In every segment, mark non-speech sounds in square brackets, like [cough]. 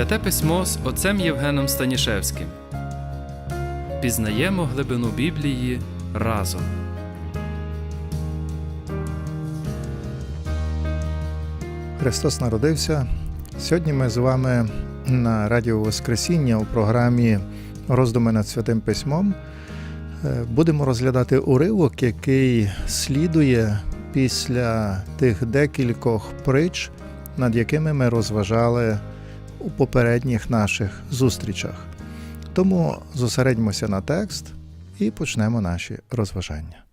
Святе письмо з отцем Євгеном Станішевським. Пізнаємо глибину Біблії разом. Христос народився. Сьогодні ми з вами на Радіо Воскресіння у програмі Роздуми над Святим Письмом е, будемо розглядати уривок, який слідує після тих декількох притч, над якими ми розважали у попередніх наших зустрічах. Тому зосередьмося на текст і почнемо наші розважання.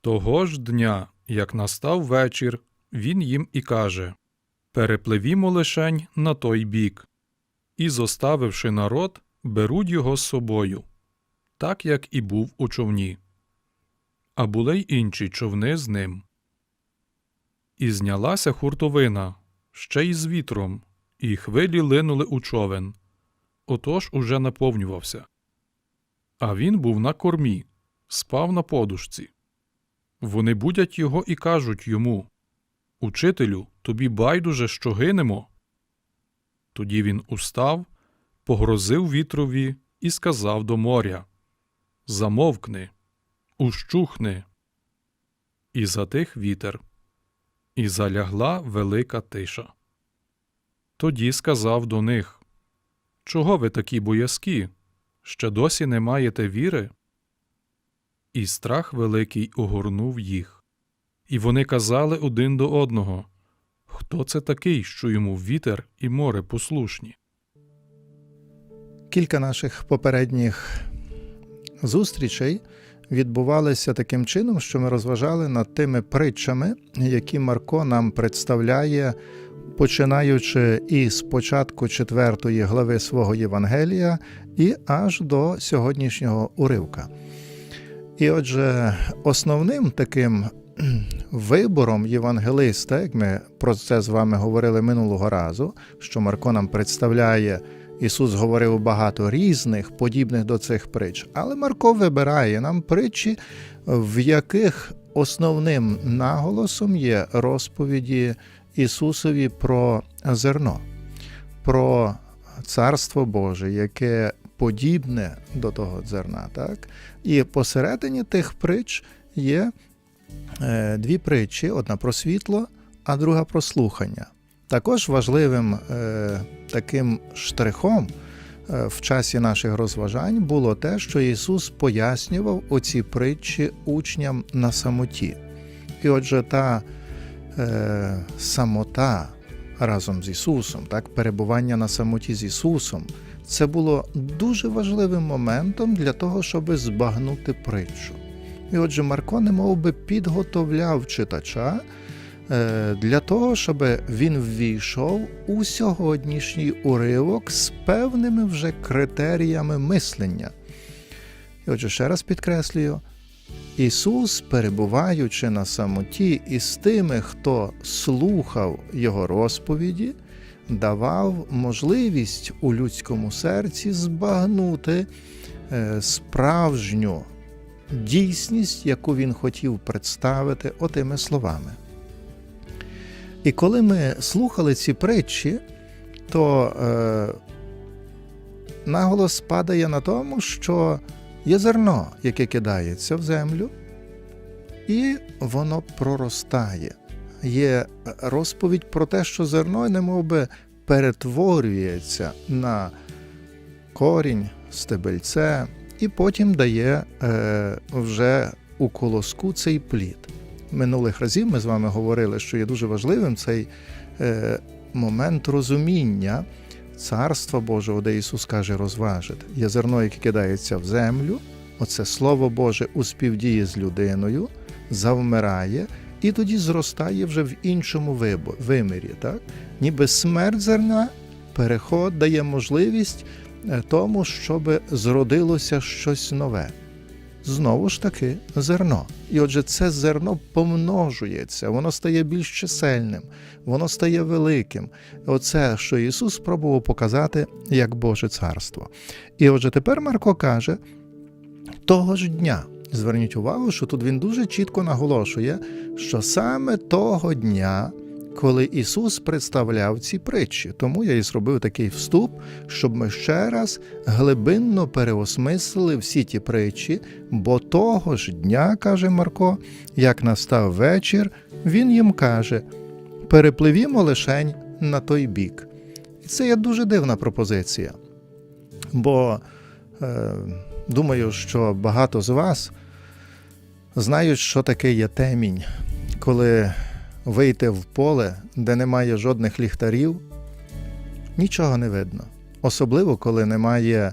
Того ж дня, як настав вечір, він їм і каже Перепливімо лишень на той бік. І, зоставивши народ, беруть його з собою, так як і був у човні. А були й інші човни з ним. І знялася хуртовина, ще й з вітром, і хвилі линули у човен. Отож уже наповнювався. А він був на кормі, спав на подушці. Вони будять його і кажуть йому Учителю, тобі байдуже, що гинемо. Тоді він устав, погрозив вітрові і сказав до моря Замовкни, ущухни. І затих вітер, і залягла велика тиша. Тоді сказав до них Чого ви такі боязкі? Ще досі не маєте віри? І страх великий огорнув їх. І вони казали один до одного Хто це такий, що йому вітер і море послушні? Кілька наших попередніх зустрічей відбувалися таким чином, що ми розважали над тими притчами, які Марко нам представляє, починаючи із початку четвертої глави свого Євангелія і аж до сьогоднішнього уривка. І отже, основним таким [clears throat] вибором євангелиста, як ми про це з вами говорили минулого разу, що Марко нам представляє, Ісус говорив багато різних, подібних до цих притч, але Марко вибирає нам притчі, в яких основним наголосом є розповіді Ісусові про зерно, про Царство Боже, яке подібне до того зерна. Так? І посередині тих притч є е, дві притчі: одна про світло, а друга про слухання. Також важливим е, таким штрихом е, в часі наших розважань було те, що Ісус пояснював оці притчі учням на самоті. І отже, та е, самота разом з Ісусом, так, перебування на самоті з Ісусом, це було дуже важливим моментом для того, щоб збагнути притчу. І отже, Марко немов би підготовляв читача е, для того, щоб він ввійшов у сьогоднішній уривок з певними вже критеріями мислення. І отже, ще раз підкреслюю, Ісус, перебуваючи на самоті із тими, хто слухав Його розповіді, давав можливість у людському серці збагнути е, справжню дійсність, яку він хотів представити отими словами. І коли ми слухали ці притчі, то е, наголос падає на тому, що є зерно, яке кидається в землю, і воно проростає. Є розповідь про те, що зерно немов би перетворюється на корінь, стебельце, і потім дає е, вже у колоску цей плід. Минулих разів ми з вами говорили, що є дуже важливим цей е, момент розуміння Царства Божого, де Ісус каже розважити. Є зерно, яке кидається в землю, оце Слово Боже у співдії з людиною, завмирає і тоді зростає вже в іншому вимірі. Так? Ніби смерть зерна, переход дає можливість е, тому, щоб зродилося щось нове. Знову ж таки, зерно. І отже, це зерно помножується, воно стає більш чисельним, воно стає великим. Оце, що Ісус спробував показати як Боже царство. І отже, тепер Марко каже, того ж дня. Зверніть увагу, що тут він дуже чітко наголошує, що саме того дня, коли Ісус представляв ці притчі. Тому я і зробив такий вступ, щоб ми ще раз глибинно переосмислили всі ті притчі, бо того ж дня, каже Марко, як настав вечір, він їм каже: перепливімо лишень на той бік. І це є дуже дивна пропозиція. Бо е, думаю, що багато з вас знають, що таке є темінь, коли вийти в поле, де немає жодних ліхтарів, нічого не видно. Особливо, коли немає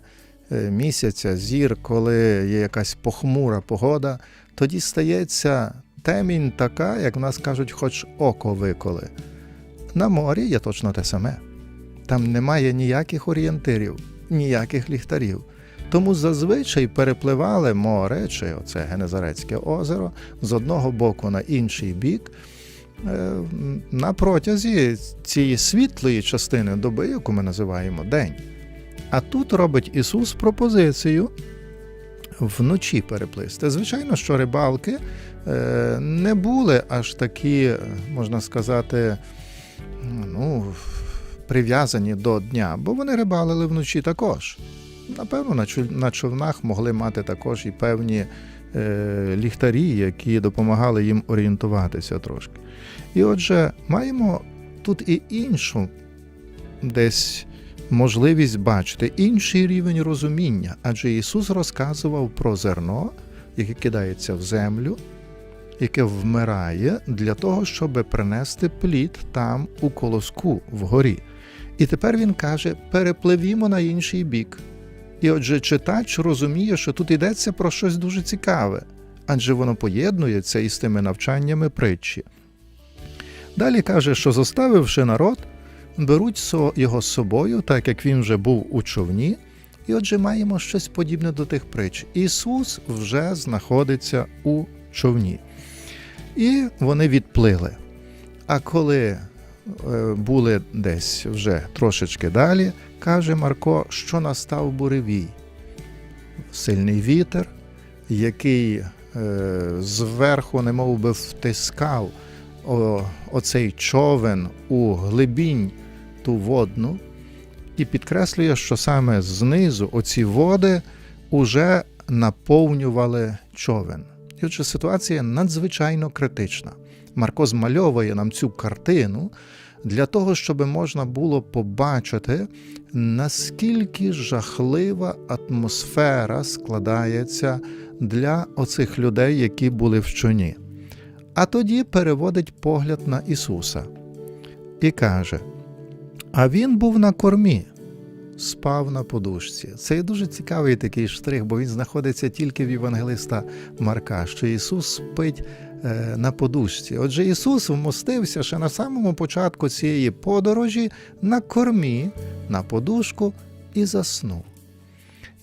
е, місяця, зір, коли є якась похмура погода, тоді стається темінь така, як в нас кажуть, хоч око виколи. На морі є точно те саме. Там немає ніяких орієнтирів, ніяких ліхтарів. Тому зазвичай перепливали море, чи оце Генезарецьке озеро, з одного боку на інший бік на протязі цієї світлої частини доби, яку ми називаємо день. А тут робить Ісус пропозицію вночі переплисти. Звичайно, що рибалки е, не були аж такі, е, можна сказати, ну, прив'язані до дня, бо вони рибалили вночі також. Напевно, на човнах могли мати також і певні е, ліхтарі, які допомагали їм орієнтуватися трошки. І отже, маємо тут і іншу десь можливість бачити інший рівень розуміння, адже Ісус розказував про зерно, яке кидається в землю, яке вмирає для того, щоб принести плід там у колоску вгорі. І тепер він каже: перепливімо на інший бік. І отже, читач розуміє, що тут йдеться про щось дуже цікаве, адже воно поєднується із тими навчаннями притчі. Далі каже, що зоставивши народ, беруть його з собою, так як він вже був у човні, і отже маємо щось подібне до тих притч. Ісус вже знаходиться у човні. І вони відплили. А коли були десь вже трошечки далі, каже Марко, що настав буревій. Сильний вітер, який е, зверху немов би втискав оцей човен у глибінь ту водну, і підкреслює, що саме знизу оці води уже наповнювали човен. І отже, ситуація надзвичайно критична. Марко змальовує нам цю картину для того, щоб можна було побачити, наскільки жахлива атмосфера складається для оцих людей, які були в човні. А тоді переводить погляд на Ісуса і каже: А він був на кормі, спав на подушці. Це є дуже цікавий такий штрих, бо він знаходиться тільки в Євангелиста Марка, що Ісус спить на подушці. Отже, Ісус вмостився ще на самому початку цієї подорожі на кормі, на подушку і заснув.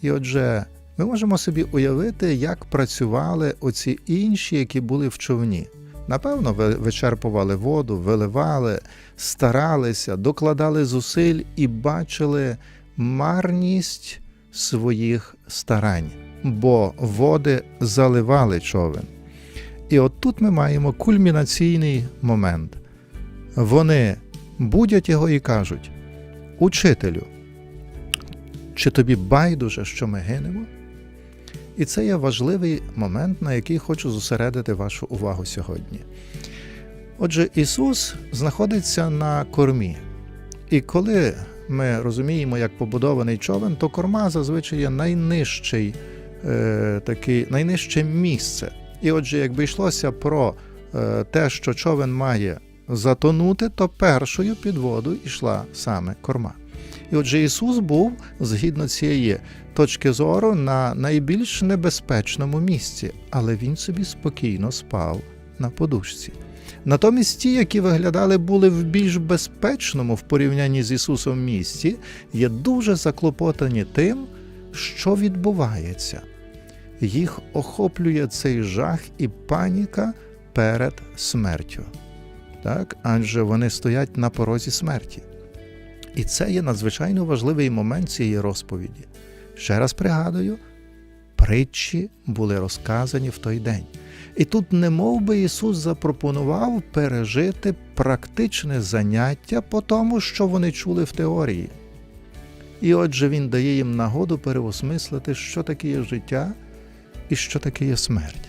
І отже, ми можемо собі уявити, як працювали оці інші, які були в човні. Напевно, вичерпували воду, виливали, старалися, докладали зусиль і бачили марність своїх старань, бо води заливали човен. І от тут ми маємо кульмінаційний момент. Вони будять його і кажуть: Учителю, чи тобі байдуже, що ми гинемо? І це є важливий момент, на який хочу зосередити вашу увагу сьогодні. Отже, Ісус знаходиться на кормі. І коли ми розуміємо, як побудований човен, то корма зазвичай є найнижчий, е, такий, найнижче місце. І отже, якби йшлося про е, те, що човен має затонути, то першою під воду йшла саме корма. І отже, Ісус був, згідно цієї точки зору, на найбільш небезпечному місці, але він собі спокійно спав на подушці. Натомість ті, які виглядали були в більш безпечному в порівнянні з Ісусом місці, є дуже заклопотані тим, що відбувається. Їх охоплює цей жах і паніка перед смертю. Так? Адже вони стоять на порозі смерті. І це є надзвичайно важливий момент цієї розповіді. Ще раз пригадую, притчі були розказані в той день. І тут, не би Ісус запропонував пережити практичне заняття по тому, що вони чули в теорії. І отже, Він дає їм нагоду переосмислити, що таке життя і що таке є смерть.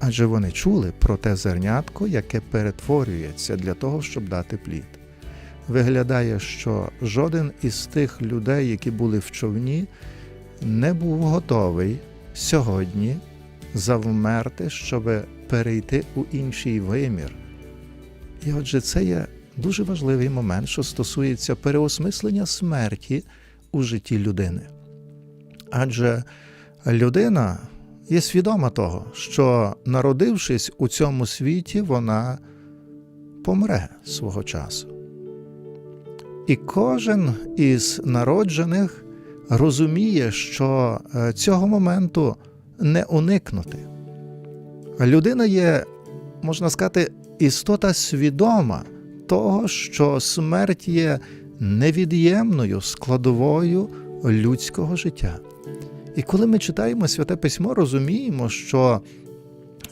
Адже вони чули про те зернятко, яке перетворюється для того, щоб дати плід. Виглядає, що жоден із тих людей, які були в човні, не був готовий сьогодні завмерти, щоб перейти у інший вимір. І отже, це є дуже важливий момент, що стосується переосмислення смерті у житті людини. Адже людина є свідома того, що, народившись у цьому світі, вона помре свого часу. І кожен із народжених розуміє, що е, цього моменту не уникнути. Людина є, можна сказати, істота свідома того, що смерть є невід'ємною складовою людського життя. І коли ми читаємо Святе Письмо, розуміємо, що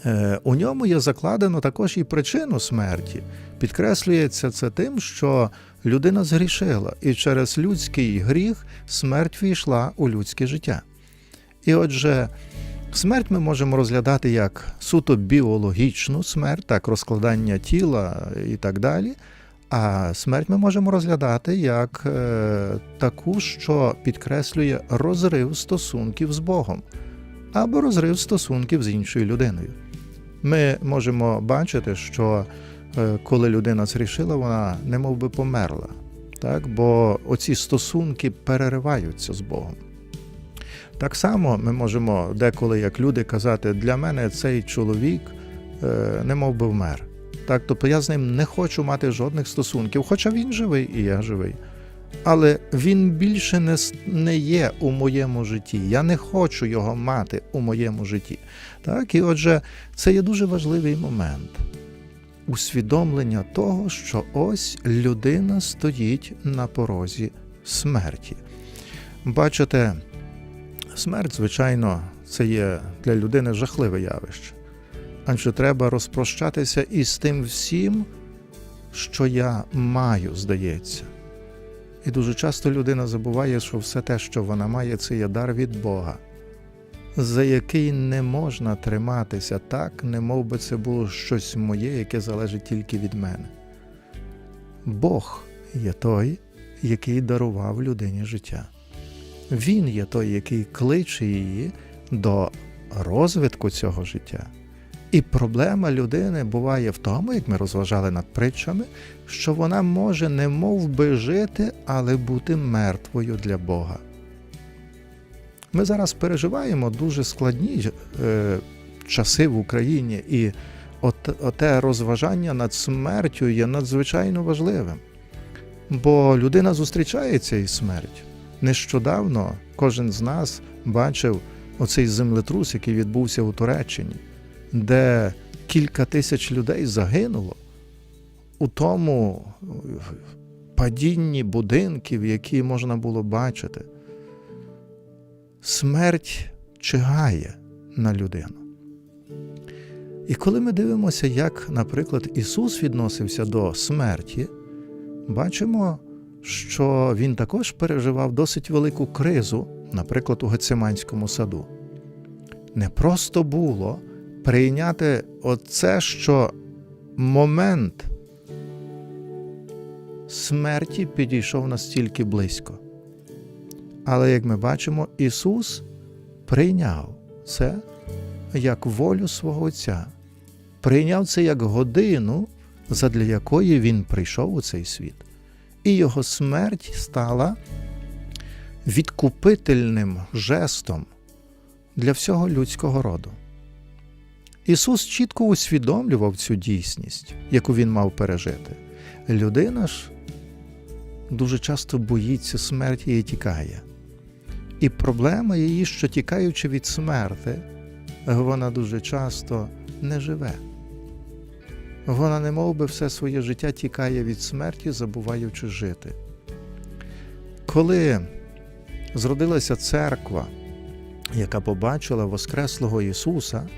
е, у ньому є закладено також і причину смерті. Підкреслюється це тим, що людина згрішила, і через людський гріх смерть війшла у людське життя. І отже, смерть ми можемо розглядати як суто біологічну смерть, так розкладання тіла і так далі. А смерть ми можемо розглядати як е, таку, що підкреслює розрив стосунків з Богом або розрив стосунків з іншою людиною. Ми можемо бачити, що е, коли людина зрішила, вона немов би померла, так? бо оці стосунки перериваються з Богом. Так само ми можемо деколи, як люди, казати, для мене цей чоловік е, немов би вмер. Так, тобто я з ним не хочу мати жодних стосунків, хоча він живий і я живий. Але він більше не, не є у моєму житті. Я не хочу його мати у моєму житті. Так, і отже, це є дуже важливий момент усвідомлення того, що ось людина стоїть на порозі смерті. Бачите, смерть, звичайно, це є для людини жахливе явище адже треба розпрощатися із тим всім, що я маю, здається. І дуже часто людина забуває, що все те, що вона має, це є дар від Бога, за який не можна триматися так, не мов би це було щось моє, яке залежить тільки від мене. Бог є той, який дарував людині життя. Він є той, який кличе її до розвитку цього життя. І проблема людини буває в тому, як ми розважали над притчами, що вона може не мов би жити, але бути мертвою для Бога. Ми зараз переживаємо дуже складні е, часи в Україні, і от, оте розважання над смертю є надзвичайно важливим. Бо людина зустрічається із смертю. Нещодавно кожен з нас бачив оцей землетрус, який відбувся у Туреччині де кілька тисяч людей загинуло у тому падінні будинків, які можна було бачити. Смерть чигає на людину. І коли ми дивимося, як, наприклад, Ісус відносився до смерті, бачимо, що Він також переживав досить велику кризу, наприклад, у Гециманському саду. Не просто було прийняти оце, що момент смерті підійшов настільки близько. Але, як ми бачимо, Ісус прийняв це як волю свого Отця, прийняв це як годину, задля якої Він прийшов у цей світ. І його смерть стала відкупительним жестом для всього людського роду. Ісус чітко усвідомлював цю дійсність, яку він мав пережити. Людина ж дуже часто боїться смерті і тікає. І проблема її, що тікаючи від смерти, вона дуже часто не живе. Вона не би все своє життя тікає від смерті, забуваючи жити. Коли зродилася церква, яка побачила Воскреслого Ісуса,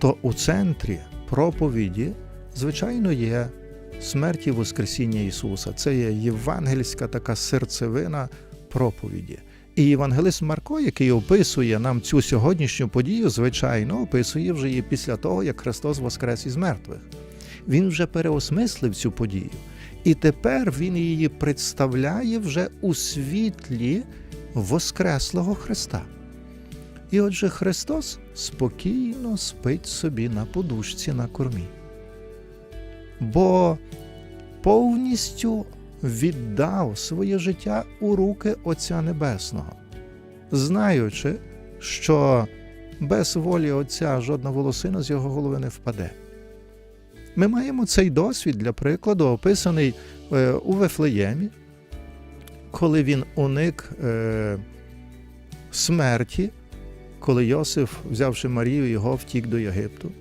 то у центрі проповіді, звичайно, є смерть і Воскресіння Ісуса. Це є євангельська така серцевина проповіді. І євангелист Марко, який описує нам цю сьогоднішню подію, звичайно, описує вже її після того, як Христос воскрес із мертвих. Він вже переосмислив цю подію. І тепер він її представляє вже у світлі Воскреслого Христа. І отже, Христос спокійно спить собі на подушці на кормі. Бо повністю віддав своє життя у руки Отця Небесного, знаючи, що без волі Отця жодна волосина з його голови не впаде. Ми маємо цей досвід, для прикладу, описаний е, у Вифлеємі, коли він уник е, смерті, коли Йосиф, взявши Марію, його втік до Єгипту.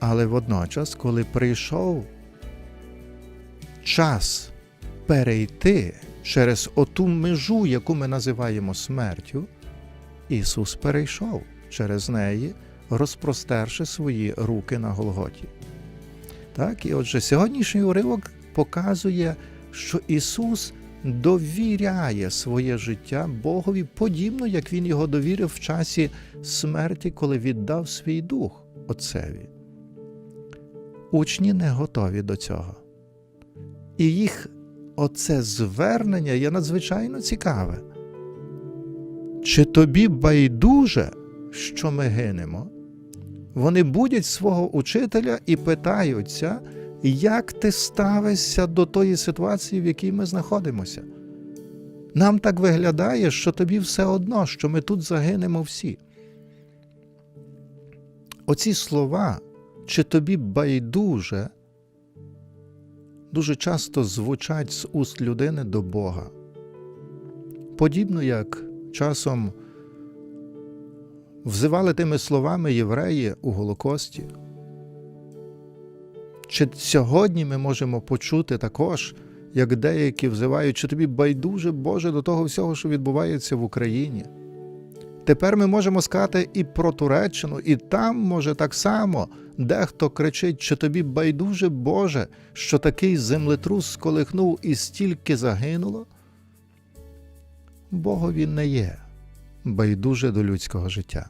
Але водночас, коли прийшов час перейти через оту межу, яку ми називаємо смертю, Ісус перейшов через неї, розпростерши свої руки на Голготі. Так, і отже, сьогоднішній уривок показує, що Ісус довіряє своє життя Богові, подібно як Він його довірив в часі смерті, коли віддав свій дух Отцеві. Учні не готові до цього. І їх оце звернення є надзвичайно цікаве. Чи тобі байдуже, що ми гинемо? Вони будять свого учителя і питаються, як ти ставишся до тої ситуації, в якій ми знаходимося. Нам так виглядає, що тобі все одно, що ми тут загинемо всі. Оці слова, чи тобі байдуже, дуже часто звучать з уст людини до Бога. Подібно як часом взивали тими словами євреї у Голокості. Чи сьогодні ми можемо почути також, як деякі взивають, чи тобі байдуже Боже до того всього, що відбувається в Україні? Тепер ми можемо сказати і про Туреччину, і там, може, так само дехто кричить, чи тобі байдуже Боже, що такий землетрус сколихнув і стільки загинуло? Богові не є байдуже до людського життя.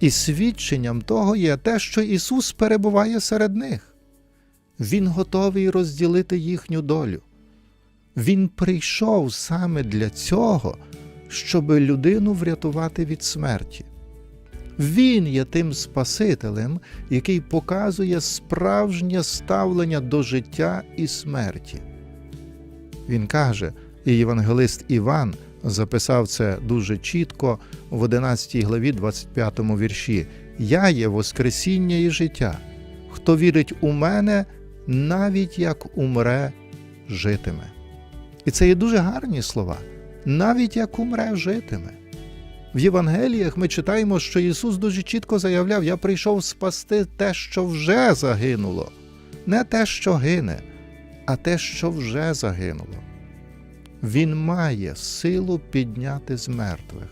І свідченням того є те, що Ісус перебуває серед них. Він готовий розділити їхню долю. Він прийшов саме для цього, щоб людину врятувати від смерті. Він є тим Спасителем, який показує справжнє ставлення до життя і смерті. Він каже, і євангелист Іван записав це дуже чітко в 11 главі 25 вірші: Я є Воскресіння і життя. Хто вірить у мене, навіть як умре, житиме. І це є дуже гарні слова. Навіть як умре, житиме. В Євангеліях ми читаємо, що Ісус дуже чітко заявляв: Я прийшов спасти те, що вже загинуло, не те, що гине, а те, що вже загинуло. Він має силу підняти з мертвих.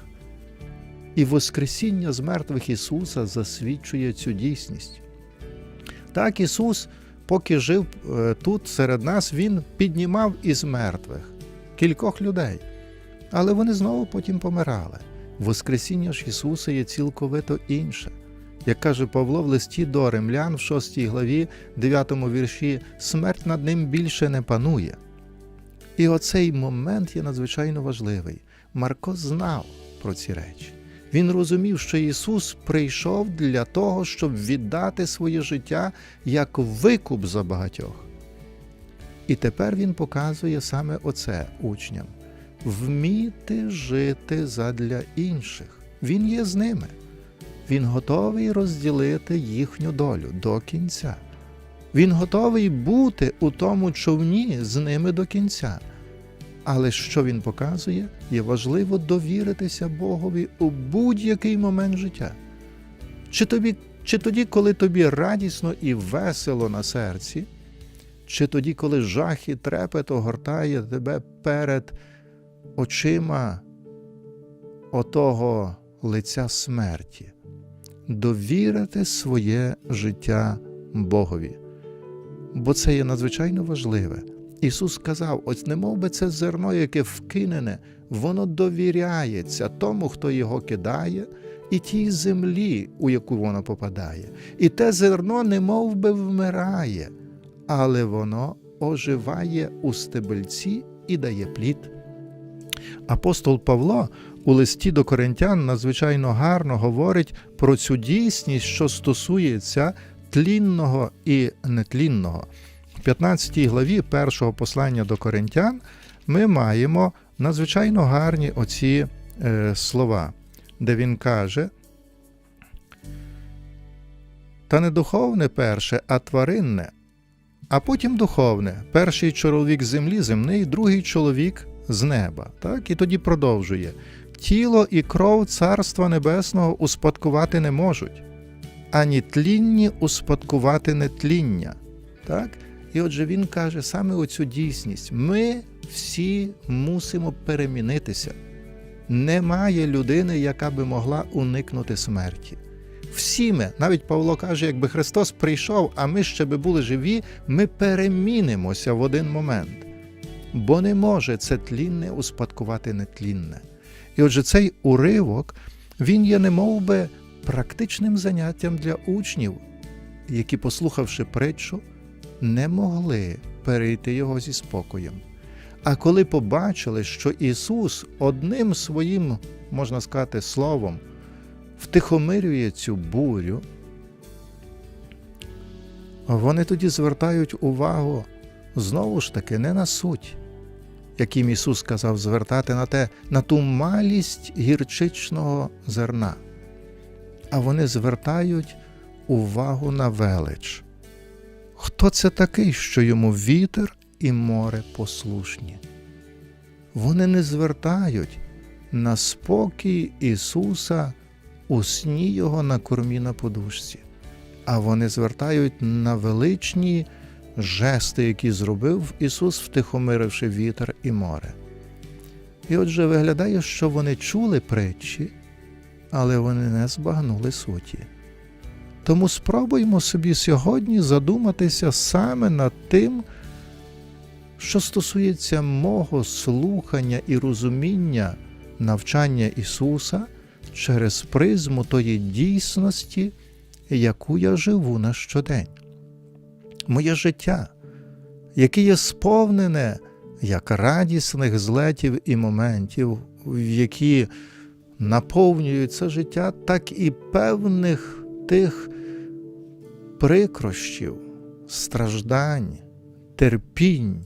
І Воскресіння з мертвих Ісуса засвідчує цю дійсність. Так, Ісус, поки жив е, тут серед нас, Він піднімав із мертвих кількох людей, але вони знову потім помирали. Воскресіння ж Ісуса є цілковито інше. Як каже Павло в листі до римлян в 6 главі, 9 вірші, смерть над ним більше не панує. І оцей момент є надзвичайно важливий. Марко знав про ці речі. Він розумів, що Ісус прийшов для того, щоб віддати своє життя як викуп за багатьох. І тепер Він показує саме оце учням вміти жити задля інших. Він є з ними. Він готовий розділити їхню долю до кінця. Він готовий бути у тому човні з ними до кінця. Але що він показує, є важливо довіритися Богові у будь-який момент життя. Чи, тобі, чи тоді, коли тобі радісно і весело на серці, чи тоді, коли жах і трепет огортає тебе перед очима отого лиця смерті. довірити своє життя Богові. Бо це є надзвичайно важливе. Ісус сказав: ось не мов би це зерно, яке вкинене, воно довіряється тому, хто його кидає, і тій землі, у яку воно попадає. І те зерно не мов би вмирає, але воно оживає у стебельці і дає плід. Апостол Павло у листі до коринтян надзвичайно гарно говорить про цю дійсність, що стосується тлінного і нетлінного. В 15 главі першого послання до коринтян ми маємо надзвичайно гарні оці е, слова, де він каже. Та не духовне перше, а тваринне, а потім духовне. Перший чоловік з землі земний, другий чоловік з неба. Так? І тоді продовжує: тіло і кров Царства Небесного успадкувати не можуть, ані тлінні успадкувати нетління. Так? І отже, він каже саме оцю дійсність: ми всі мусимо перемінитися. Немає людини, яка би могла уникнути смерті. Всі ми, навіть Павло каже, якби Христос прийшов, а ми ще би були живі, ми перемінимося в один момент. Бо не може це тлінне успадкувати нетлінне. І отже, цей уривок, він є немов би практичним заняттям для учнів, які, послухавши притчу, не могли перейти його зі спокоєм. А коли побачили, що Ісус одним своїм, можна сказати, словом, втихомирює цю бурю, вони тоді звертають увагу знову ж таки не на суть, яким Ісус сказав звертати на те, на ту малість гірчичного зерна, а вони звертають увагу на велич. Хто це такий, що йому вітер і море послушні? Вони не звертають на спокій Ісуса у сні Його на кормі на подушці, а вони звертають на величні жести, які зробив Ісус, втихомиривши вітер і море. І отже, виглядає, що вони чули притчі, але вони не збагнули суті. Тому спробуймо собі сьогодні задуматися саме над тим, що стосується мого слухання і розуміння навчання Ісуса через призму тої дійсності, яку я живу на щодень. Моє життя, яке є сповнене як радісних злетів і моментів, в які наповнюють це життя, так і певних тих прикрощів, страждань, терпінь,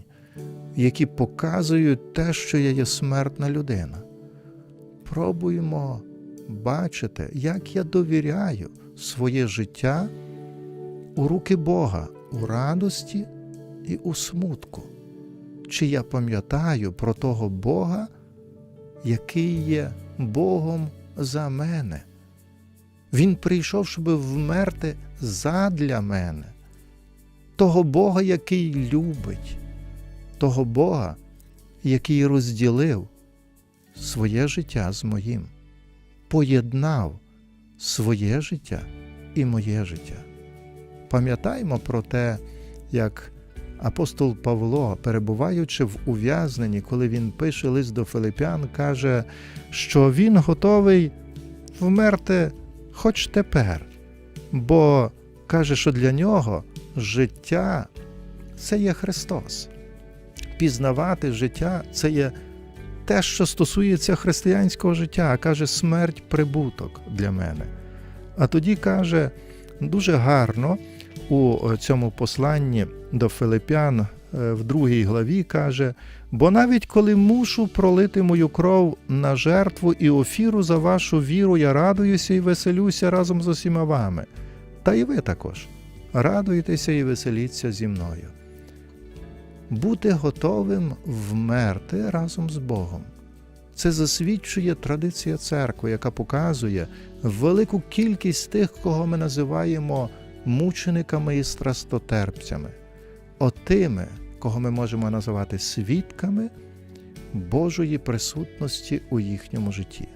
які показують те, що я є смертна людина. Пробуємо бачити, як я довіряю своє життя у руки Бога у радості і у смутку. Чи я пам'ятаю про того Бога, який є Богом за мене? Він прийшов, щоб вмерти задля мене, того Бога, який любить, того Бога, який розділив своє життя з моїм, поєднав своє життя і моє життя. Пам'ятаємо про те, як апостол Павло, перебуваючи в ув'язненні, коли він пише лист до Филипян, каже, що він готовий вмерти хоч тепер, бо каже, що для нього життя це є Христос. Пізнавати життя це є те, що стосується християнського життя, каже, смерть прибуток для мене. А тоді каже, дуже гарно у цьому посланні до Филипян е, в другій главі каже: бо навіть коли мушу пролити мою кров на жертву і офіру за вашу віру, я радуюся і веселюся разом з усіма вами. Та й ви також радуйтеся і веселіться зі мною. Бути готовим вмерти разом з Богом. Це засвідчує традиція церкви, яка показує велику кількість тих, кого ми називаємо мучениками і страстотерпцями, отими, кого ми можемо називати свідками Божої присутності у їхньому житті.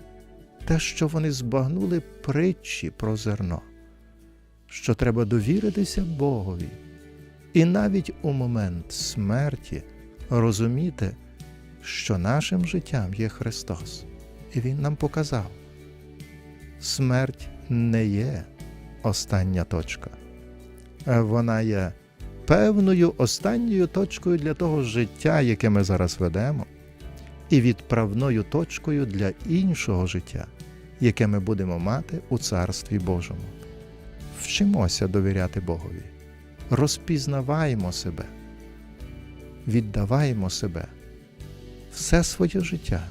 те, що вони збагнули притчі про зерно, що треба довіритися Богові, і навіть у момент смерті розуміти, що нашим життям є Христос, і Він нам показав, смерть не є остання точка, вона є певною останньою точкою для того життя, яке ми зараз ведемо, і відправною точкою для іншого життя, яке ми будемо мати у Царстві Божому. Вчимося довіряти Богові, розпізнаваємо себе, віддаваємо себе, все своє життя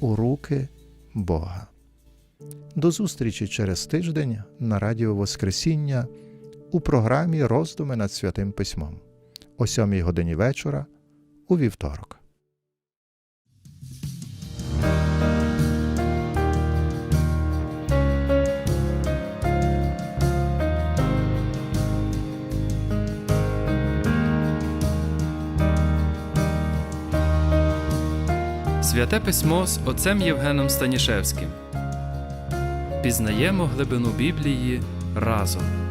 у руки Бога. До зустрічі через тиждень на Радіо Воскресіння у програмі Роздуми над Святим Письмом о 7 годині вечора у вівторок. Святе письмо з отцем Євгеном Станішевським. Пізнаємо глибину Біблії разом.